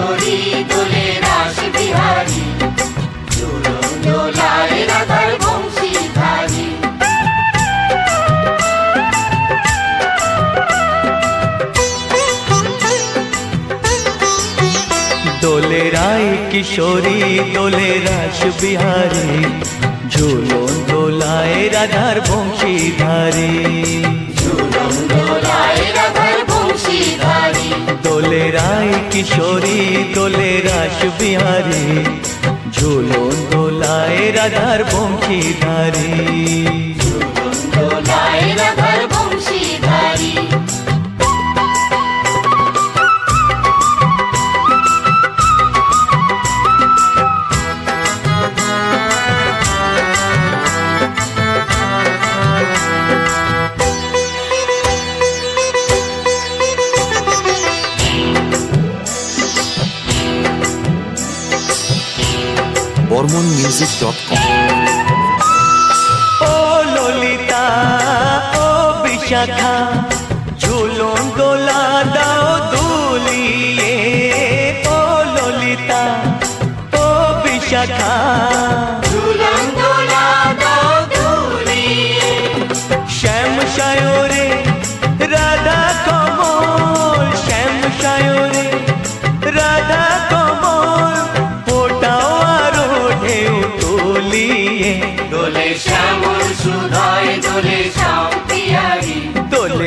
কিশোরী দোলে রায় কিশোরী দোলে রাস বিহারী। ঝুলন দোলায় রাধার দোলে রায় কিশোরী দোলে রাস বিহারী ঝুলন দোলায় রাধার বংশীধারী। চুলন বর্মনমিউজিক.com ও ললিতা, ও বিশাখা, ঝুলন দোলা দাও দুলিয়ে। ও ললিতা, ও বিশাখা শ্যাম সায়রে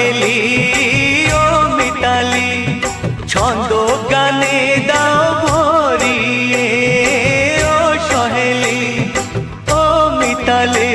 সহেলি ও মিতালি ছন্দ গানে দাও ভরিয়ে ও সহেলি ও মিতালি।